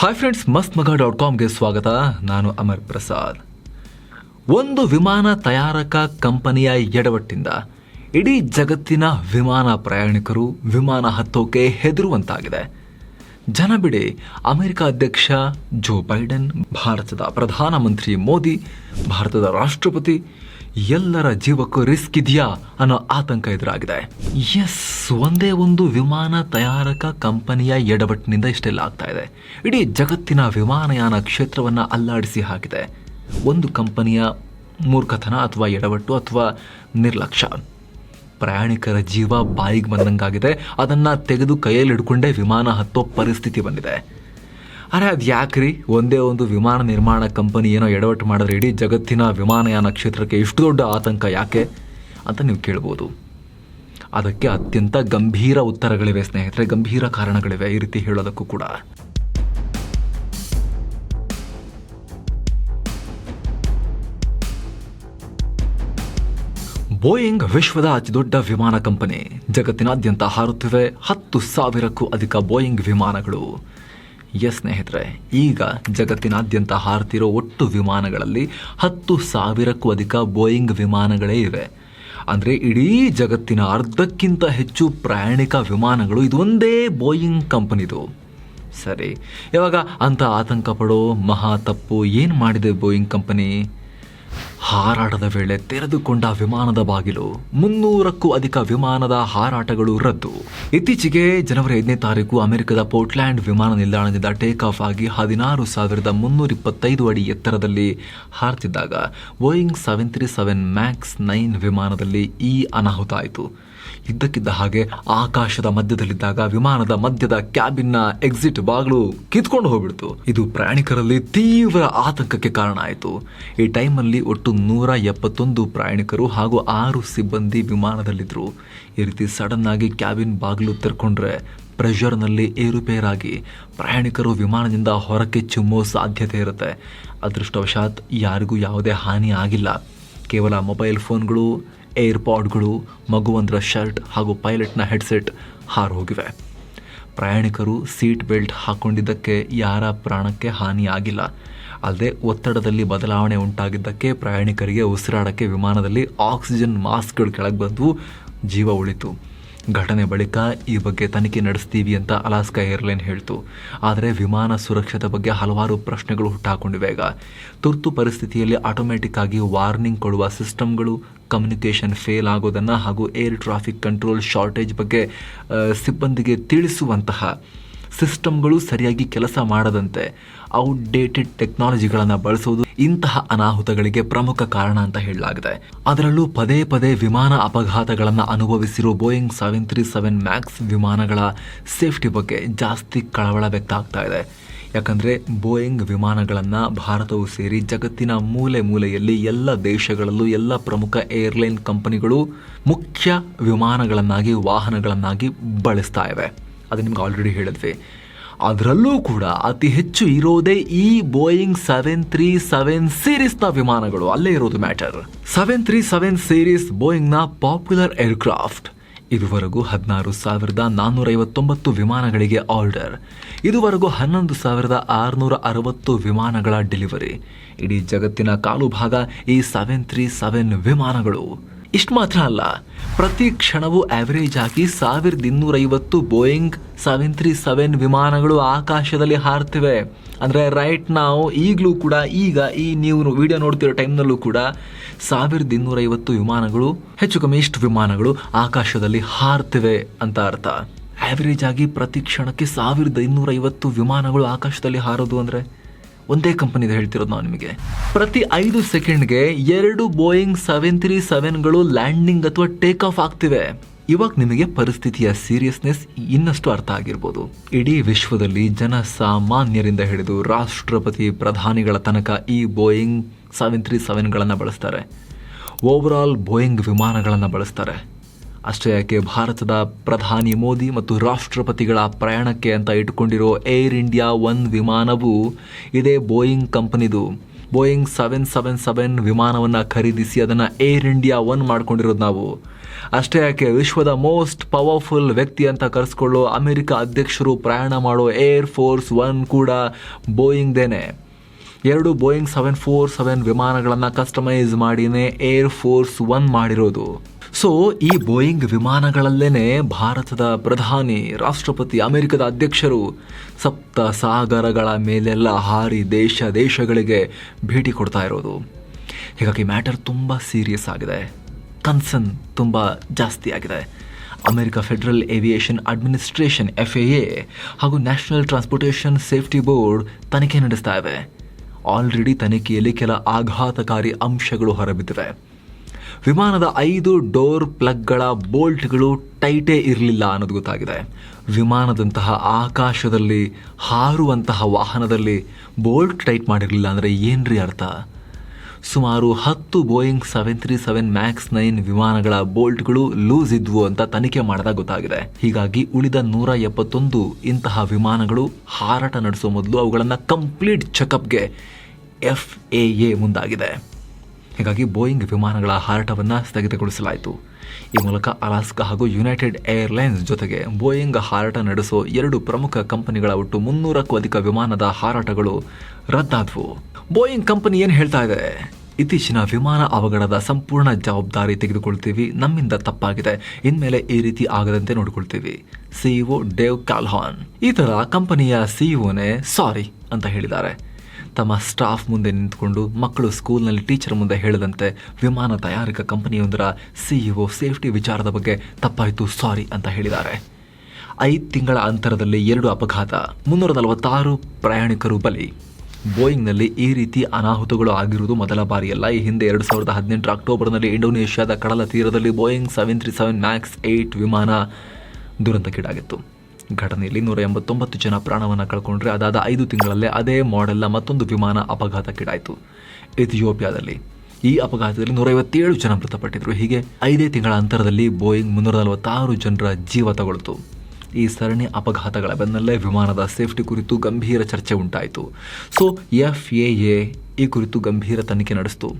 Hi friends ಮಸ್ತ್ ಮಗ dot ಕಾಮ್ಗೆ ಸ್ವಾಗತ. ನಾನು ಅಮರ್ ಪ್ರಸಾದ್. ಒಂದು ವಿಮಾನ ತಯಾರಕ ಕಂಪನಿಯ ಎಡವಟ್ಟಿಂದ ಇಡೀ ಜಗತ್ತಿನ ವಿಮಾನ ಪ್ರಯಾಣಿಕರು ವಿಮಾನ ಹತ್ತೋಕೆ ಹೆದರುವಂತಾಗಿದೆ. ಜನ ಬಿಡೆ. ಅಮೆರಿಕ ಅಧ್ಯಕ್ಷ ಜೋ ಬೈಡನ್, ಭಾರತದ ಪ್ರಧಾನಮಂತ್ರಿ ಮೋದಿ, ಭಾರತದ ರಾಷ್ಟ್ರಪತಿ, ಎಲ್ಲರ ಜೀವಕ್ಕೂ ರಿಸ್ಕ್ ಇದೆಯಾ ಅನ್ನೋ ಆತಂಕ ಎದುರಾಗಿದೆ. ಎಸ್, ಒಂದೇ ಒಂದು ವಿಮಾನ ತಯಾರಕ ಕಂಪನಿಯ ಎಡವಟ್ಟಿನಿಂದ ಇಷ್ಟೆಲ್ಲ ಆಗ್ತಾ ಇದೆ. ಇಡೀ ಜಗತ್ತಿನ ವಿಮಾನಯಾನ ಕ್ಷೇತ್ರವನ್ನು ಅಲ್ಲಾಡಿಸಿ ಹಾಕಿದೆ. ಒಂದು ಕಂಪನಿಯ ಮೂರ್ಖತನ ಅಥವಾ ಎಡವಟ್ಟು ಅಥವಾ ನಿರ್ಲಕ್ಷ್ಯ. ಪ್ರಯಾಣಿಕರ ಜೀವ ಬಾಯಿಗೆ ಬಂದಂಗಾಗಿದೆ. ಅದನ್ನು ತೆಗೆದು ಕೈಯಲ್ಲಿ ಹಿಡ್ಕೊಂಡೇ ವಿಮಾನ ಹತ್ತೋ ಪರಿಸ್ಥಿತಿ ಬಂದಿದೆ. ಅರೆ, ಅದು ಯಾಕ್ರಿ? ಒಂದೇ ಒಂದು ವಿಮಾನ ನಿರ್ಮಾಣ ಕಂಪನಿ ಏನೋ ಎಡವಟ್ಟು ಮಾಡಿದ್ರೆ ಇಡೀ ಜಗತ್ತಿನ ವಿಮಾನಯಾನ ಕ್ಷೇತ್ರಕ್ಕೆ ಇಷ್ಟು ದೊಡ್ಡ ಆತಂಕ ಯಾಕೆ? ಅಂತ ನೀವು ಕೇಳ್ಬೋದು. ಅದಕ್ಕೆ ಅತ್ಯಂತ ಗಂಭೀರ ಉತ್ತರಗಳಿವೆ ಸ್ನೇಹಿತರೆ, ಗಂಭೀರ ಕಾರಣಗಳಿವೆ ಈ ರೀತಿ ಹೇಳೋದಕ್ಕೂ ಕೂಡ. ಬೋಯಿಂಗ್ ವಿಶ್ವದ ಅತಿದೊಡ್ಡ ವಿಮಾನ ಕಂಪನಿ. ಜಗತ್ತಿನಾದ್ಯಂತ ಹಾರುತ್ತಿವೆ ಹತ್ತು ಸಾವಿರಕ್ಕೂ ಅಧಿಕ ಬೋಯಿಂಗ್ ವಿಮಾನಗಳು. ಎಸ್ ಸ್ನೇಹಿತರೆ, ಈಗ ಜಗತ್ತಿನಾದ್ಯಂತ ಹಾರುತ್ತಿರೋ ಒಟ್ಟು ವಿಮಾನಗಳಲ್ಲಿ ಹತ್ತು ಸಾವಿರಕ್ಕೂ ಅಧಿಕ ಬೋಯಿಂಗ್ ವಿಮಾನಗಳೇ ಇವೆ. ಅಂದರೆ ಇಡೀ ಜಗತ್ತಿನ ಅರ್ಧಕ್ಕಿಂತ ಹೆಚ್ಚು ಪ್ರಯಾಣಿಕ ವಿಮಾನಗಳು ಇದೊಂದೇ ಬೋಯಿಂಗ್ ಕಂಪನಿದು. ಸರಿ, ಇವಾಗ ಅಂತ ಆತಂಕ ಪಡೋ ಮಹಾ ತಪ್ಪು ಏನು ಮಾಡಿದೆ ಬೋಯಿಂಗ್ ಕಂಪನಿ? ಹಾರಾಟದ ವೇಳೆ ತೆರೆದುಕೊಂಡ ವಿಮಾನದ ಬಾಗಿಲು ಮುನ್ನೂರಕ್ಕೂ ಅಧಿಕ ವಿಮಾನದ ಹಾರಾಟಗಳು ರದ್ದು. ಇತ್ತೀಚೆಗೆ ಜನವರಿ ಐದನೇ ತಾರೀಕು ಅಮೆರಿಕದ ಪೋರ್ಟ್ಲ್ಯಾಂಡ್ ವಿಮಾನ ನಿಲ್ದಾಣದಿಂದ ಟೇಕ್ ಆಫ್ ಆಗಿ ಹದಿನಾರು ಸಾವಿರದ ಮುನ್ನೂರ ಇಪ್ಪತ್ತೈದು ಅಡಿ ಎತ್ತರದಲ್ಲಿ ಹಾರತಿದ್ದಾಗ Boeing seven three seven max nine ವಿಮಾನದಲ್ಲಿ ಈ ಅನಾಹುತ ಆಯಿತು. ಇದ್ದಕ್ಕಿದ್ದ ಹಾಗೆ ಆಕಾಶದ ಮಧ್ಯದಲ್ಲಿದ್ದಾಗ ವಿಮಾನದ ಮಧ್ಯದ ಕ್ಯಾಬಿನ್ನ ಎಕ್ಸಿಟ್ ಬಾಗಿಲು ಕಿತ್ಕೊಂಡು ಹೋಗ್ಬಿಡ್ತು. ಇದು ಪ್ರಯಾಣಿಕರಲ್ಲಿ ತೀವ್ರ ಆತಂಕಕ್ಕೆ ಕಾರಣ ಆಯಿತು. ಈ ಟೈಮಲ್ಲಿ ಒಟ್ಟು ನೂರ ಎಪ್ಪತ್ತೊಂದು ಪ್ರಯಾಣಿಕರು ಹಾಗೂ ಆರು ಸಿಬ್ಬಂದಿ ವಿಮಾನದಲ್ಲಿದ್ದರು ಈ ರೀತಿ ಸಡನ್ ಆಗಿ ಕ್ಯಾಬಿನ್ ಬಾಗಿಲು ತೆರ್ಕೊಂಡ್ರೆ ಪ್ರೆಷರ್ನಲ್ಲಿ ಏರುಪೇರಾಗಿ ಪ್ರಯಾಣಿಕರು ವಿಮಾನದಿಂದ ಹೊರಕ್ಕೆ ಚುಮ್ಮೋ ಸಾಧ್ಯತೆ ಇರುತ್ತೆ. ಅದೃಷ್ಟವಶಾತ್ ಯಾರಿಗೂ ಯಾವುದೇ ಹಾನಿ ಆಗಿಲ್ಲ. ಕೇವಲ ಮೊಬೈಲ್ ಫೋನ್ಗಳು, ಏರ್ಪಾಡ್ಗಳು, ಮಗುವಂದ್ರ ಶರ್ಟ್ ಹಾಗೂ ಪೈಲಟ್ನ ಹೆಡ್ಸೆಟ್ ಹಾರು ಹೋಗಿವೆ. ಪ್ರಯಾಣಿಕರು ಸೀಟ್ ಬೆಲ್ಟ್ ಹಾಕೊಂಡಿದ್ದಕ್ಕೆ ಯಾರ ಪ್ರಾಣಕ್ಕೆ ಹಾನಿಯಾಗಿಲ್ಲ. ಅಲ್ಲದೆ ಒತ್ತಡದಲ್ಲಿ ಬದಲಾವಣೆ ಉಂಟಾಗಿದ್ದಕ್ಕೆ ಪ್ರಯಾಣಿಕರಿಗೆ ಉಸಿರಾಡಕ್ಕೆ ವಿಮಾನದಲ್ಲಿ ಆಕ್ಸಿಜನ್ ಮಾಸ್ಕ್ಗಳು ಕೆಳಗೆ ಬಂದು ಜೀವ ಉಳಿತು. ಘಟನೆ ಬಳಿಕ ಈ ಬಗ್ಗೆ ತನಿಖೆ ನಡೆಸ್ತೀವಿ ಅಂತ ಅಲಾಸ್ಕಾ ಏರ್ಲೈನ್ ಹೇಳ್ತು. ಆದರೆ ವಿಮಾನ ಸುರಕ್ಷತೆ ಬಗ್ಗೆ ಹಲವಾರು ಪ್ರಶ್ನೆಗಳು ಹುಟ್ಟಾಕೊಂಡಿವೆ ಈಗ. ತುರ್ತು ಪರಿಸ್ಥಿತಿಯಲ್ಲಿ ಆಟೋಮ್ಯಾಟಿಕ್ ಆಗಿ ವಾರ್ನಿಂಗ್ ಕೊಡುವ ಸಿಸ್ಟಮ್ಗಳು ಕಮ್ಯುನಿಕೇಷನ್ ಫೇಲ್ ಆಗೋದನ್ನು ಹಾಗೂ ಏರ್ ಟ್ರಾಫಿಕ್ ಕಂಟ್ರೋಲ್ ಶಾರ್ಟೇಜ್ ಬಗ್ಗೆ ಸಿಬ್ಬಂದಿಗೆ ತಿಳಿಸುವಂತಹ ಸಿಸ್ಟಮ್ಗಳು ಸರಿಯಾಗಿ ಕೆಲಸ ಮಾಡದಂತೆ ಔಟ್ಡೇಟೆಡ್ ಟೆಕ್ನಾಲಜಿಗಳನ್ನು ಬಳಸುವುದು ಇಂತಹ ಅನಾಹುತಗಳಿಗೆ ಪ್ರಮುಖ ಕಾರಣ ಅಂತ ಹೇಳಲಾಗಿದೆ. ಅದರಲ್ಲೂ ಪದೇ ಪದೇ ವಿಮಾನ ಅಪಘಾತಗಳನ್ನು ಅನುಭವಿಸಿರುವ Boeing seven three seven max ವಿಮಾನಗಳ ಸೇಫ್ಟಿ ಬಗ್ಗೆ ಜಾಸ್ತಿ ಕಳವಳ ವ್ಯಕ್ತ ಆಗ್ತಾ ಇದೆ. ಯಾಕಂದರೆ ಬೋಯಿಂಗ್ ವಿಮಾನಗಳನ್ನು ಭಾರತವು ಸೇರಿ ಜಗತ್ತಿನ ಮೂಲೆ ಮೂಲೆಯಲ್ಲಿ ಎಲ್ಲ ದೇಶಗಳಲ್ಲೂ ಎಲ್ಲ ಪ್ರಮುಖ ಏರ್ಲೈನ್ ಕಂಪನಿಗಳು ಮುಖ್ಯ ವಿಮಾನಗಳನ್ನಾಗಿ ವಾಹನಗಳನ್ನಾಗಿ ಬಳಸ್ತಾ ಇವೆ. ಅದು ನಿಮ್ಗೆ ಆಲ್ರೆಡಿ ಹೇಳಿದ್ವಿ. ಅದರಲ್ಲೂ ಕೂಡ ಅತಿ ಹೆಚ್ಚು ಇರೋದೇ ಈ ಬೋಯಿಂಗ್ ಸೆವೆನ್ ತ್ರೀ ಸೆವೆನ್ ಸೀರೀಸ್ನ ವಿಮಾನಗಳು. ಅಲ್ಲೇ ಇರೋದು matter seven three seven series ಬೋಯಿಂಗ್ನ popular aircraft ಇದುವರೆಗೂ ಹದಿನಾರು ಸಾವಿರದ ನಾನ್ನೂರ ಐವತ್ತೊಂಬತ್ತು ವಿಮಾನಗಳಿಗೆ ಆರ್ಡರ್ ಇದುವರೆಗೂ ಹನ್ನೊಂದು ಸಾವಿರದ ಆರುನೂರ ಅರವತ್ತು ವಿಮಾನಗಳ ಡೆಲಿವರಿ ಇಡೀ ಜಗತ್ತಿನ ಕಾಲು ಭಾಗ ಈ ಸೆವೆನ್ ತ್ರೀ ಸೆವೆನ್ ವಿಮಾನಗಳು. ಇಷ್ಟು ಮಾತ್ರ ಅಲ್ಲ. ಪ್ರತಿ ಕ್ಷಣವೂ ಆವರೇಜ್ ಆಗಿ ಸಾವಿರದ ಇನ್ನೂರೈವತ್ತು ಬೋಯಿಂಗ್ ಸೆವೆನ್ ತ್ರೀ ಸೆವೆನ್ ವಿಮಾನಗಳು ಆಕಾಶದಲ್ಲಿ ಹಾರ್ತಿವೆ. ಅಂದರೆ ರೈಟ್ ನಾವು ಈಗಲೂ ಕೂಡ ಈಗ ಈ ನೀವು ವಿಡಿಯೋ ನೋಡ್ತಿರೋ ಟೈಮ್ನಲ್ಲೂ ಕೂಡ ಸಾವಿರದ ಇನ್ನೂರೈವತ್ತು ವಿಮಾನಗಳು, ಹೆಚ್ಚು ಕಮ್ಮಿ ಇಷ್ಟು ವಿಮಾನಗಳು ಆಕಾಶದಲ್ಲಿ ಹಾರ್ತಿವೆ ಅಂತ ಅರ್ಥ. ಆವರೇಜ್ ಆಗಿ ಪ್ರತಿ ಕ್ಷಣಕ್ಕೆ ಸಾವಿರದ ಇನ್ನೂರೈವತ್ತು ವಿಮಾನಗಳು ಆಕಾಶದಲ್ಲಿ ಹಾರೋದು ಅಂದರೆ? ಒಂದೇ ಕಂಪನಿದು ಹೇಳ್ತಿರೋದು ನಾವು ನಿಮಗೆ. ಪ್ರತಿ ಐದು ಸೆಕೆಂಡ್ಗೆ ಎರಡು ಬೋಯಿಂಗ್ ಸೆವೆನ್ ತ್ರೀ ಸೆವೆನ್ಗಳು ಲ್ಯಾಂಡಿಂಗ್ ಅಥವಾ ಟೇಕ್ ಆಫ್ ಆಗ್ತಿವೆ. ಇವಾಗ ನಿಮಗೆ ಪರಿಸ್ಥಿತಿಯ ಸೀರಿಯಸ್ನೆಸ್ ಇನ್ನಷ್ಟು ಅರ್ಥ ಆಗಿರ್ಬೋದು. ಇಡೀ ವಿಶ್ವದಲ್ಲಿ ಜನ ಸಾಮಾನ್ಯರಿಂದ ಹಿಡಿದು ರಾಷ್ಟ್ರಪತಿ ಪ್ರಧಾನಿಗಳ ತನಕ ಈ ಬೋಯಿಂಗ್ ಸೆವೆನ್ ತ್ರೀ ಸೆವೆನ್ಗಳನ್ನು ಬಳಸ್ತಾರೆ. ಓವರಾಲ್ ಬೋಯಿಂಗ್ ವಿಮಾನಗಳನ್ನು ಬಳಸ್ತಾರೆ. ಅಷ್ಟೇ ಯಾಕೆ ಭಾರತದ ಪ್ರಧಾನಿ ಮೋದಿ ಮತ್ತು ರಾಷ್ಟ್ರಪತಿಗಳ ಪ್ರಯಾಣಕ್ಕೆ ಅಂತ ಇಟ್ಕೊಂಡಿರೋ ಏರ್ ಇಂಡಿಯಾ ಒನ್ ವಿಮಾನವು ಇದೇ ಬೋಯಿಂಗ್ ಕಂಪನಿದು. ಬೋಯಿಂಗ್ ಸೆವೆನ್ ಸೆವೆನ್ ಸೆವೆನ್ ವಿಮಾನವನ್ನು ಖರೀದಿಸಿ ಅದನ್ನು ಏರ್ ಇಂಡಿಯಾ ಒನ್ ಮಾಡ್ಕೊಂಡಿರೋದು ನಾವು. ಅಷ್ಟೇ ಯಾಕೆ ವಿಶ್ವದ ಮೋಸ್ಟ್ ಪವರ್ಫುಲ್ ವ್ಯಕ್ತಿ ಅಂತ ಕರೆಸ್ಕೊಳ್ಳೋ ಅಮೆರಿಕ ಅಧ್ಯಕ್ಷರು ಪ್ರಯಾಣ ಮಾಡೋ ಏರ್ ಫೋರ್ಸ್ ಒನ್ ಕೂಡ ಬೋಯಿಂಗ್ದೇನೆ. ಎರಡು ಬೋಯಿಂಗ್ ಸೆವೆನ್ ಫೋರ್ ಸೆವೆನ್ ವಿಮಾನಗಳನ್ನು ಕಸ್ಟಮೈಸ್ ಮಾಡಿನೇ ಏರ್ ಫೋರ್ಸ್ ಒನ್ ಮಾಡಿರೋದು. ಸೊ ಈ ಬೋಯಿಂಗ್ ವಿಮಾನಗಳಲ್ಲೇನೆ ಭಾರತದ ಪ್ರಧಾನಿ, ರಾಷ್ಟ್ರಪತಿ, ಅಮೆರಿಕದ ಅಧ್ಯಕ್ಷರು ಸಪ್ತ ಸಾಗರಗಳ ಮೇಲೆಲ್ಲ ಹಾರಿ ದೇಶ ದೇಶಗಳಿಗೆ ಭೇಟಿ ಕೊಡ್ತಾ ಇರೋದು. ಹೀಗಾಗಿ ಮ್ಯಾಟರ್ ತುಂಬ ಸೀರಿಯಸ್ ಆಗಿದೆ. ಕನ್ಸರ್ನ್ ತುಂಬ ಜಾಸ್ತಿ ಆಗಿದೆ. America federal aviation administration F A A ಹಾಗೂ ನ್ಯಾಷನಲ್ ಟ್ರಾನ್ಸ್ಪೋರ್ಟೇಷನ್ ಸೇಫ್ಟಿ ಬೋರ್ಡ್ ತನಿಖೆ ನಡೆಸ್ತಾ ಇವೆ. ಆಲ್ರೆಡಿ ತನಿಖೆಯಲ್ಲಿ ಕೆಲ ಆಘಾತಕಾರಿ ಅಂಶಗಳು ಹೊರಬಿದ್ದಿವೆ. ವಿಮಾನದ ಐದು ಡೋರ್ ಪ್ಲಗ್ಗಳ ಬೋಲ್ಟ್ಗಳು ಟೈಟೇ ಇರಲಿಲ್ಲ ಅನ್ನೋದು ಗೊತ್ತಾಗಿದೆ. ವಿಮಾನದಂತಹ ಆಕಾಶದಲ್ಲಿ ಹಾರುವಂತಹ ವಾಹನದಲ್ಲಿ ಬೋಲ್ಟ್ ಟೈಟ್ ಮಾಡಿರಲಿಲ್ಲ ಅಂದರೆ ಏನ್ರಿ ಅರ್ಥ? ಸುಮಾರು ಹತ್ತು Boeing seven three seven max nine ವಿಮಾನಗಳ ಬೋಲ್ಟ್ಗಳು ಲೂಸ್ ಇದ್ವು ಅಂತ ತನಿಖೆ ಮಾಡಿದಾಗ ಗೊತ್ತಾಗಿದೆ. ಹೀಗಾಗಿ ಉಳಿದ ನೂರ ಎಪ್ಪತ್ತೊಂದು ಇಂತಹ ವಿಮಾನಗಳು ಹಾರಾಟ ನಡೆಸೋ ಮೊದಲು ಅವುಗಳನ್ನು ಕಂಪ್ಲೀಟ್ ಚೆಕಪ್ಗೆ ಎಫ್ ಎ ಎ ಮುಂದಾಗಿದೆ. ಹೀಗಾಗಿ ಬೋಯಿಂಗ್ ವಿಮಾನಗಳ ಹಾರಾಟವನ್ನು ಸ್ಥಗಿತಗೊಳಿಸಲಾಯಿತು. ಈ ಮೂಲಕ ಅಲಾಸ್ಕಾ ಹಾಗೂ ಯುನೈಟೆಡ್ ಏರ್ಲೈನ್ಸ್ ಜೊತೆಗೆ ಬೋಯಿಂಗ್ ಹಾರಾಟ ನಡೆಸೋ ಎರಡು ಪ್ರಮುಖ ಕಂಪನಿಗಳ ಒಟ್ಟು ಮುನ್ನೂರಕ್ಕೂ ಅಧಿಕ ವಿಮಾನದ ಹಾರಾಟಗಳು ರದ್ದಾದವು. ಬೋಯಿಂಗ್ ಕಂಪನಿ ಏನು ಹೇಳ್ತಾ ಇದೆ? ಇತ್ತೀಚಿನ ವಿಮಾನ ಅವಘಡದ ಸಂಪೂರ್ಣ ಜವಾಬ್ದಾರಿ ತೆಗೆದುಕೊಳ್ತೀವಿ, ನಮ್ಮಿಂದ ತಪ್ಪಾಗಿದೆ. ಇನ್ಮೇಲೆ ಈ ರೀತಿ ಆಗದಂತೆ ನೋಡಿಕೊಳ್ತೀವಿ. CEO Dave ಕ್ಯಾಲ್ಹಾನ್. ಈ ತರ ಕಂಪನಿಯ ಸಿಇಒನೇ ಸಾರಿ ಅಂತ ಹೇಳಿದ್ದಾರೆ. ತಮ್ಮ ಸ್ಟಾಫ್ ಮುಂದೆ ನಿಂತ್ಕೊಂಡು ಮಕ್ಕಳು ಸ್ಕೂಲ್ನಲ್ಲಿ ಟೀಚರ್ ಮುಂದೆ ಹೇಳದಂತೆ ವಿಮಾನ ತಯಾರಿಕಾ ಕಂಪನಿಯೊಂದರ ಸಿಇಒ ಸೇಫ್ಟಿ ವಿಚಾರದ ಬಗ್ಗೆ ತಪ್ಪಾಯಿತು, ಸಾರಿ ಅಂತ ಹೇಳಿದ್ದಾರೆ. ಐದು ತಿಂಗಳ ಅಂತರದಲ್ಲಿ ಎರಡು ಅಪಘಾತ, ಮುನ್ನೂರ ನಲವತ್ತಾರು ಪ್ರಯಾಣಿಕರು ಬಲಿ. ಬೋಯಿಂಗ್ನಲ್ಲಿ ಈ ರೀತಿ ಅನಾಹುತಗಳು ಆಗಿರುವುದು ಮೊದಲ ಬಾರಿಯಲ್ಲ. ಈ ಹಿಂದೆ ಎರಡು ಸಾವಿರದ ಹದಿನೆಂಟರ ಅಕ್ಟೋಬರ್ನಲ್ಲಿ ಇಂಡೋನೇಷ್ಯಾದ ಕಡಲ ತೀರದಲ್ಲಿ Boeing seven three seven max eight ವಿಮಾನ ದುರಂತಕ್ಕೀಡಾಗಿತ್ತು. ಘಟನೆಯಲ್ಲಿ ನೂರ ಎಂಬತ್ತೊಂಬತ್ತು ಜನ ಪ್ರಾಣವನ್ನು ಕಳ್ಕೊಂಡ್ರೆ ಅದಾದ ಐದು ತಿಂಗಳಲ್ಲೇ ಅದೇ ಮಾಡೆಲ್ನ ಮತ್ತೊಂದು ವಿಮಾನ ಅಪಘಾತಕ್ಕೀಡಾಯಿತು. ಇಥಿಯೋಪಿಯಾದಲ್ಲಿ ಈ ಅಪಘಾತದಲ್ಲಿ ನೂರೈವತ್ತೇಳು ಜನ ಮೃತಪಟ್ಟಿದ್ರು. ಹೀಗೆ ಐದೇ ತಿಂಗಳ ಅಂತರದಲ್ಲಿ ಬೋಯಿಂಗ್ ಮುನ್ನೂರ ನಲವತ್ತಾರು ಜನರ ಜೀವ ತಗೊಳ್ತು. ಈ ಸರಣಿ ಅಪಘಾತಗಳ ಬೆನ್ನಲ್ಲೇ ವಿಮಾನದ ಸೇಫ್ಟಿ ಕುರಿತು ಗಂಭೀರ ಚರ್ಚೆ ಉಂಟಾಯಿತು. ಸೊ, ಎಫ್ ಎ ಎ ಈ ಕುರಿತು ಗಂಭೀರ ತನಿಖೆ ನಡೆಸಿತು.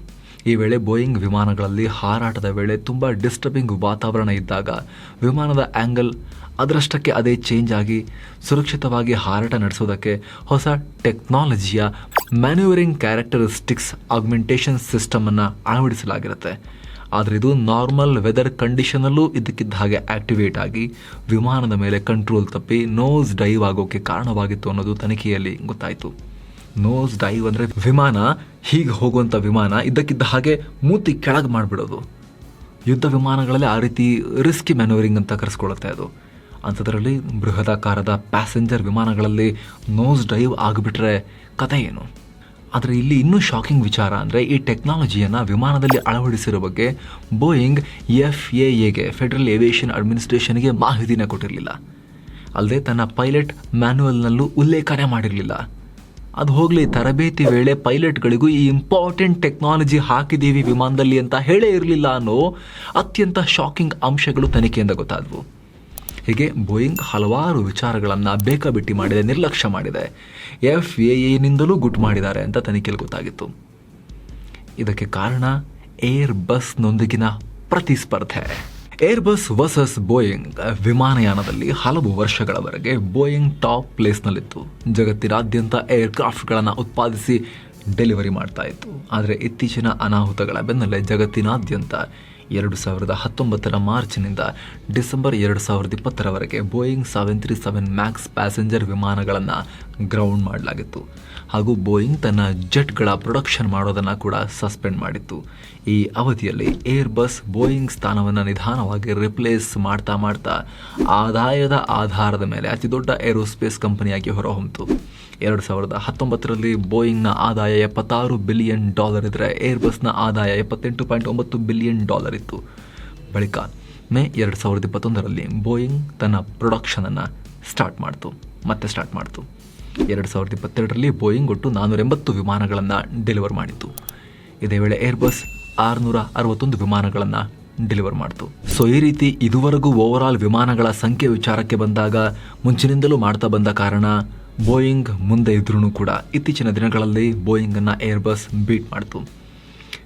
ಈ ವೇಳೆ ಬೋಯಿಂಗ್ ವಿಮಾನಗಳಲ್ಲಿ ಹಾರಾಟದ ವೇಳೆ ತುಂಬ ಡಿಸ್ಟರ್ಬಿಂಗ್ ವಾತಾವರಣ ಇದ್ದಾಗ ವಿಮಾನದ ಆ್ಯಂಗಲ್ ಅದರಷ್ಟಕ್ಕೆ ಅದೇ ಚೇಂಜ್ ಆಗಿ ಸುರಕ್ಷಿತವಾಗಿ ಹಾರಾಟ ನಡೆಸೋದಕ್ಕೆ ಹೊಸ ಟೆಕ್ನಾಲಜಿಯ ಮ್ಯಾನ್ಯೂವರಿಂಗ್ ಕ್ಯಾರೆಕ್ಟರಿಸ್ಟಿಕ್ಸ್ ಆಗ್ಮೆಂಟೇಷನ್ ಸಿಸ್ಟಮನ್ನು ಅಳವಡಿಸಲಾಗಿರುತ್ತೆ. ಆದರೆ ಇದು ನಾರ್ಮಲ್ ವೆದರ್ ಕಂಡೀಷನಲ್ಲೂ ಇದಕ್ಕಿದ್ದ ಹಾಗೆ ಆಕ್ಟಿವೇಟ್ ಆಗಿ ವಿಮಾನದ ಮೇಲೆ ಕಂಟ್ರೋಲ್ ತಪ್ಪಿ ನೋಸ್ ಡೈವ್ ಆಗೋಕ್ಕೆ ಕಾರಣವಾಗಿತ್ತು ಅನ್ನೋದು ತನಿಖೆಯಲ್ಲಿ ಗೊತ್ತಾಯಿತು. ನೋಸ್ ಡೈವ್ ಅಂದರೆ ವಿಮಾನ, ಹೀಗೆ ಹೋಗುವಂಥ ವಿಮಾನ ಇದ್ದಕ್ಕಿದ್ದ ಹಾಗೆ ಮೂತಿ ಕೆಳಗೆ ಮಾಡಿಬಿಡೋದು. ಯುದ್ಧ ವಿಮಾನಗಳಲ್ಲಿ ಆ ರೀತಿ ರಿಸ್ಕಿ ಮ್ಯಾನುವರಿಂಗ್ ಅಂತ ಕರೆಸ್ಕೊಳ್ಳುತ್ತೆ ಅದು. ಅಂಥದ್ರಲ್ಲಿ ಬೃಹದಾಕಾರದ ಪ್ಯಾಸೆಂಜರ್ ವಿಮಾನಗಳಲ್ಲಿ ನೋಸ್ ಡೈವ್ ಆಗಿಬಿಟ್ರೆ ಕತೆ ಏನು? ಆದರೆ ಇಲ್ಲಿ ಇನ್ನೂ ಶಾಕಿಂಗ್ ವಿಚಾರ ಅಂದರೆ ಈ ಟೆಕ್ನಾಲಜಿಯನ್ನು ವಿಮಾನದಲ್ಲಿ ಅಳವಡಿಸಿರೋ ಬಗ್ಗೆ ಬೋಯಿಂಗ್ ಎಫ್ ಎ ಎಗೆ ಫೆಡರಲ್ ಏವಿಯೇಷನ್ ಅಡ್ಮಿನಿಸ್ಟ್ರೇಷನ್ಗೆ ಮಾಹಿತಿನ ಕೊಟ್ಟಿರಲಿಲ್ಲ. ಅಲ್ಲದೆ ತನ್ನ ಪೈಲಟ್ ಮ್ಯಾನ್ಯುವಲ್ನಲ್ಲೂ ಉಲ್ಲೇಖನೆ ಮಾಡಿರಲಿಲ್ಲ. ಅದು ಹೋಗಲಿ, ತರಬೇತಿ ವೇಳೆ ಪೈಲಟ್ಗಳಿಗೂ ಈ ಇಂಪಾರ್ಟೆಂಟ್ ಟೆಕ್ನಾಲಜಿ ಹಾಕಿದ್ದೀವಿ ವಿಮಾನದಲ್ಲಿ ಅಂತ ಹೇಳೇ ಇರಲಿಲ್ಲ ಅನ್ನೋ ಅತ್ಯಂತ ಶಾಕಿಂಗ್ ಅಂಶಗಳು ತನಿಖೆಯಿಂದ ಗೊತ್ತಾದವು. ಹೀಗೆ ಬೋಯಿಂಗ್ ಹಲವಾರು ವಿಚಾರಗಳನ್ನು ಬೇಕಾಬಿಟ್ಟಿ ಮಾಡಿದೆ, ನಿರ್ಲಕ್ಷ್ಯ ಮಾಡಿದೆ. ಎಫ್ ಎ ಎನಿಂದಲೂ ಗುಟ್ ಮಾಡಿದ್ದಾರೆ ಅಂತ ತನಿಖೆಯಲ್ಲಿ ಗೊತ್ತಾಗಿತ್ತು. ಇದಕ್ಕೆ ಕಾರಣ ಏರ್ ಬಸ್ನೊಂದಿಗಿನ ಪ್ರತಿಸ್ಪರ್ಧೆ. ಏರ್ ಬಸ್ ವರ್ಸಸ್ ಬೋಯಿಂಗ್ ವಿಮಾನಯಾನದಲ್ಲಿ ಹಲವು ವರ್ಷಗಳವರೆಗೆ ಬೋಯಿಂಗ್ ಟಾಪ್ ಪ್ಲೇಸ್ನಲ್ಲಿತ್ತು. ಜಗತ್ತಿನಾದ್ಯಂತ ಏರ್ಕ್ರಾಫ್ಟ್ಗಳನ್ನು ಉತ್ಪಾದಿಸಿ ಡೆಲಿವರಿ ಮಾಡ್ತಾ ಇತ್ತು. ಆದರೆ ಇತ್ತೀಚಿನ ಅನಾಹುತಗಳ ಬೆನ್ನಲ್ಲೇ ಜಗತ್ತಿನಾದ್ಯಂತ ಎರಡು ಸಾವಿರದ ಹತ್ತೊಂಬತ್ತರ ಮಾರ್ಚ್ನಿಂದ ಡಿಸೆಂಬರ್ ಎರಡು ಸಾವಿರದ ಇಪ್ಪತ್ತರವರೆಗೆ Boeing seven three seven max passenger ವಿಮಾನಗಳನ್ನು ಗ್ರೌಂಡ್ ಮಾಡಲಾಗಿತ್ತು. ಹಾಗೂ ಬೋಯಿಂಗ್ ತನ್ನ ಜೆಟ್ಗಳ ಪ್ರೊಡಕ್ಷನ್ ಮಾಡೋದನ್ನು ಕೂಡ ಸಸ್ಪೆಂಡ್ ಮಾಡಿತ್ತು. ಈ ಅವಧಿಯಲ್ಲಿ ಏರ್ ಬಸ್ ಬೋಯಿಂಗ್ ಸ್ಥಾನವನ್ನು ನಿಧಾನವಾಗಿ ರಿಪ್ಲೇಸ್ ಮಾಡ್ತಾ ಮಾಡ್ತಾ ಆದಾಯದ ಆಧಾರದ ಮೇಲೆ ಅತಿ ದೊಡ್ಡ ಏರೋಸ್ಪೇಸ್ ಕಂಪನಿಯಾಗಿ ಹೊರಹೊಮ್ಮಿತು. ಎರಡು ಸಾವಿರದ ಹತ್ತೊಂಬತ್ತರಲ್ಲಿ ಬೋಯಿಂಗ್ನ ಆದಾಯ ಎಪ್ಪತ್ತಾರು ಬಿಲಿಯನ್ ಡಾಲರ್ ಇದ್ದರೆ ಏರ್ ಬಸ್ನ ಆದಾಯ ಎಪ್ಪತ್ತೆಂಟು ಪಾಯಿಂಟ್ ಒಂಬತ್ತು ಬಿಲಿಯನ್ ಡಾಲರ್ ಇತ್ತು. ಬಳಿಕ ಮೇ ಎರಡು ಸಾವಿರದ ಇಪ್ಪತ್ತೊಂದರಲ್ಲಿ ಬೋಯಿಂಗ್ ತನ್ನ ಪ್ರೊಡಕ್ಷನನ್ನು ಸ್ಟಾರ್ಟ್ ಮಾಡ್ತು. ಮತ್ತೆ ಸ್ಟಾರ್ಟ್ ಮಾಡ್ತು. ಎರಡು ಸಾವಿರದ ಇಪ್ಪತ್ತೆರಡರಲ್ಲಿ ಬೋಯಿಂಗ್ ಒಟ್ಟು ನಾನ್ನೂರ ಎಂಬತ್ತು ವಿಮಾನಗಳನ್ನು ಡೆಲಿವರ್ ಮಾಡಿತು. ಇದೇ ವೇಳೆ ಏರ್ಬಸ್ ಆರುನೂರ ಅರವತ್ತೊಂದು ವಿಮಾನಗಳನ್ನು ಡೆಲಿವರ್ ಮಾಡಿತು. ಸೊ ಈ ರೀತಿ ಇದುವರೆಗೂ ಓವರಾಲ್ ವಿಮಾನಗಳ ಸಂಖ್ಯೆ ವಿಚಾರಕ್ಕೆ ಬಂದಾಗ ಮುಂಚಿನಿಂದಲೂ ಮಾಡ್ತಾ ಬಂದ ಕಾರಣ ಬೋಯಿಂಗ್ ಮುಂದೆ ಇದ್ರೂ ಕೂಡ ಇತ್ತೀಚಿನ ದಿನಗಳಲ್ಲಿ ಬೋಯಿಂಗನ್ನು ಏರ್ಬಸ್ ಬೀಟ್ ಮಾಡ್ತು.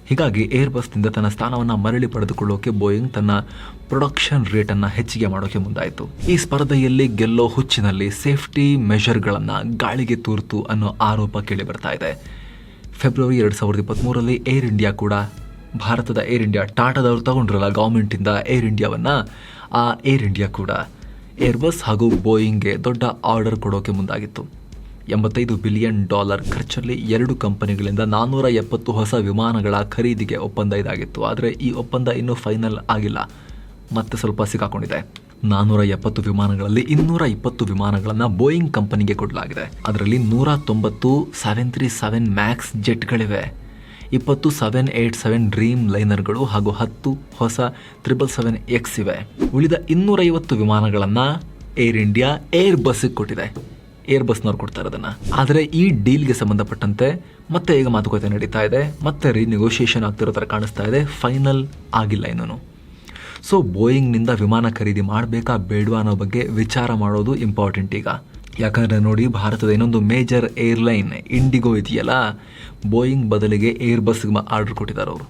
ಹೀಗಾಗಿ ಏರ್ಬಸ್ನಿಂದ ತನ್ನ ಸ್ಥಾನವನ್ನು ಮರಳಿ ಪಡೆದುಕೊಳ್ಳೋಕೆ ಬೋಯಿಂಗ್ ತನ್ನ ಪ್ರೊಡಕ್ಷನ್ ರೇಟನ್ನು ಹೆಚ್ಚಿಗೆ ಮಾಡೋಕೆ ಮುಂದಾಯಿತು. ಈ ಸ್ಪರ್ಧೆಯಲ್ಲಿ ಗೆಲ್ಲೋ ಹುಚ್ಚಿನಲ್ಲಿ ಸೇಫ್ಟಿ ಮೆಷರ್ಗಳನ್ನು ಗಾಳಿಗೆ ತೂರ್ತು ಅನ್ನೋ ಆರೋಪ ಕೇಳಿ ಬರ್ತಾ ಇದೆ. ಫೆಬ್ರವರಿ ಎರಡು ಸಾವಿರದ ಇಪ್ಪತ್ತ್ಮೂರರಲ್ಲಿ ಏರ್ ಇಂಡಿಯಾ ಕೂಡ ಭಾರತದ ಏರ್ ಇಂಡಿಯಾ ಟಾಟಾದವರು ತಗೊಂಡ್ರಲ್ಲ ಗೌರ್ಮೆಂಟಿಂದ ಏರ್ ಇಂಡಿಯಾವನ್ನು ಆ ಏರ್ ಇಂಡಿಯಾ ಕೂಡ. ಏರ್ಬಸ್ ಹಾಗೂ ಬೋಯಿಂಗ್ಗೆ ದೊಡ್ಡ ಆರ್ಡರ್ ಕೊಡೋಕೆ ಮುಂದಾಗಿತ್ತು. ಎಂಬತ್ತೈದು ಬಿಲಿಯನ್ ಡಾಲರ್ ಖರ್ಚಲ್ಲಿ ಎರಡು ಕಂಪನಿಗಳಿಂದ ನಾನ್ನೂರ ಎಪ್ಪತ್ತು ಹೊಸ ವಿಮಾನಗಳ ಖರೀದಿಗೆ ಒಪ್ಪಂದ ಇದಾಗಿತ್ತು. ಆದರೆ ಈ ಒಪ್ಪಂದ ಇನ್ನೂ ಫೈನಲ್ ಆಗಿಲ್ಲ. ಮತ್ತೆ ಸ್ವಲ್ಪ ಸಿಕ್ಕಾಕೊಂಡಿದೆ. ನಾನ್ನೂರ ಎಪ್ಪತ್ತು ವಿಮಾನಗಳಲ್ಲಿ ಇನ್ನೂರ ಇಪ್ಪತ್ತು ವಿಮಾನಗಳನ್ನು ಬೋಯಿಂಗ್ ಕಂಪನಿಗೆ ಕೊಡಲಾಗಿದೆ. ಅದರಲ್ಲಿ ನೂರ ತೊಂಬತ್ತು ಸೆವೆನ್ ತ್ರೀ ಸೆವೆನ್ ಮ್ಯಾಕ್ಸ್ ಜೆಟ್ಗಳಿವೆ. ಇಪ್ಪತ್ತು ಸೆವೆನ್ ಏಯ್ಟ್ ಸೆವೆನ್ ಡ್ರೀಮ್ ಲೈನರ್ಗಳು ಹಾಗೂ ಹತ್ತು ಹೊಸ ತ್ರಿಬಲ್ ಸೆವೆನ್ ಎಕ್ಸ್ ಇವೆ. ಉಳಿದ ಇನ್ನೂರೈವತ್ತು ವಿಮಾನಗಳನ್ನು ಏರ್ ಇಂಡಿಯಾ ಏರ್ ಬಸ್ಸಿಗೆ ಕೊಟ್ಟಿದೆ. ಏರ್ ಬಸ್ನವ್ರು ಕೊಡ್ತಾರೆ ಅದನ್ನು. ಆದರೆ ಈ ಡೀಲ್ಗೆ ಸಂಬಂಧಪಟ್ಟಂತೆ ಮತ್ತೆ ಈಗ ಮಾತುಕತೆ ನಡೀತಾ ಇದೆ, ಮತ್ತೆ ರೀನೆಗೋಷಿಯೇಷನ್ ಆಗ್ತಿರೋ ಥರ ಕಾಣಿಸ್ತಾ ಇದೆ ಫೈನಲ್ ಆಗಿಲ್ಲ ಇನ್ನೂ ಸೊ ಬೋಯಿಂಗ್ನಿಂದ ವಿಮಾನ ಖರೀದಿ ಮಾಡಬೇಕಾ ಬೇಡವಾ ಅನ್ನೋ ಬಗ್ಗೆ ವಿಚಾರ ಮಾಡೋದು ಇಂಪಾರ್ಟೆಂಟ್ ಈಗ. ಯಾಕಂದರೆ ನೋಡಿ, ಭಾರತದ ಇನ್ನೊಂದು ಮೇಜರ್ ಏರ್ಲೈನ್ ಇಂಡಿಗೋ ಇದೆಯಲ್ಲ ಬೋಯಿಂಗ್ ಬದಲಿಗೆ ಏರ್ ಬಸ್ಗೆ ಆರ್ಡರ್ ಕೊಟ್ಟಿದ್ದಾರೆ ಅವರು.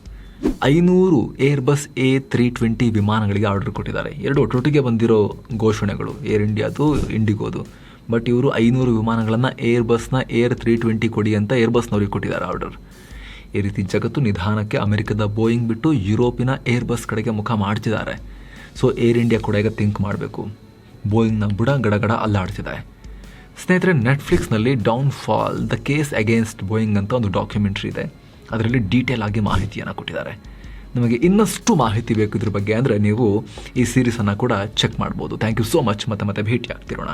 ಐನೂರು Airbus A three twenty ವಿಮಾನಗಳಿಗೆ ಆರ್ಡರ್ ಕೊಟ್ಟಿದ್ದಾರೆ. ಎರಡು ಒಟ್ಟೊಟ್ಟಿಗೆ ಬಂದಿರೋ ಘೋಷಣೆಗಳು ಏರ್ ಇಂಡಿಯಾದು ಇಂಡಿಗೋದು ಬಟ್ ಇವರು ಐನೂರು ವಿಮಾನಗಳನ್ನು ಏರ್ ಬಸ್ನ ಏರ್ ತ್ರೀ ಟ್ವೆಂಟಿ ಕೊಡಿ ಅಂತ ಏರ್ ಬಸ್ನವ್ರಿಗೆ ಕೊಟ್ಟಿದ್ದಾರೆ ಆರ್ಡರ್ ಈ ರೀತಿ ಜಗತ್ತು ನಿಧಾನಕ್ಕೆ ಅಮೆರಿಕದ ಬೋಯಿಂಗ್ ಬಿಟ್ಟು ಯುರೋಪಿನ ಏರ್ ಬಸ್ ಕಡೆಗೆ ಮುಖ ಮಾಡ್ತಿದ್ದಾರೆ. ಸೊ ಏರ್ ಇಂಡಿಯಾ ಕೂಡ ಈಗ ಥಿಂಕ್ ಮಾಡಬೇಕು. ಬೋಯಿಂಗ್ನ ಬುಡ ಗಡಗಡ ಅಲ್ಲಾಡ್ತಿದೆ. ಸ್ನೇಹಿತರೆ ನೆಟ್ಫ್ಲಿಕ್ಸ್ನಲ್ಲಿ downfall the case against Boeing ಅಂತ ಒಂದು ಡಾಕ್ಯುಮೆಂಟ್ರಿ ಇದೆ. ಅದರಲ್ಲಿ ಡೀಟೇಲ್ ಆಗಿ ಮಾಹಿತಿಯನ್ನು ಕೊಟ್ಟಿದ್ದಾರೆ. ನಿಮಗೆ ಇನ್ನಷ್ಟು ಮಾಹಿತಿ ಬೇಕು ಇದ್ರ ಬಗ್ಗೆ ಅಂದರೆ ನೀವು ಈ ಸೀರೀಸನ್ನು ಕೂಡ ಚೆಕ್ ಮಾಡ್ಬೋದು. ಥ್ಯಾಂಕ್ ಯು ಸೋ ಮಚ್ ಮತ್ತೆ ಮತ್ತೆ ಭೇಟಿ ಆಗ್ತಿರೋಣ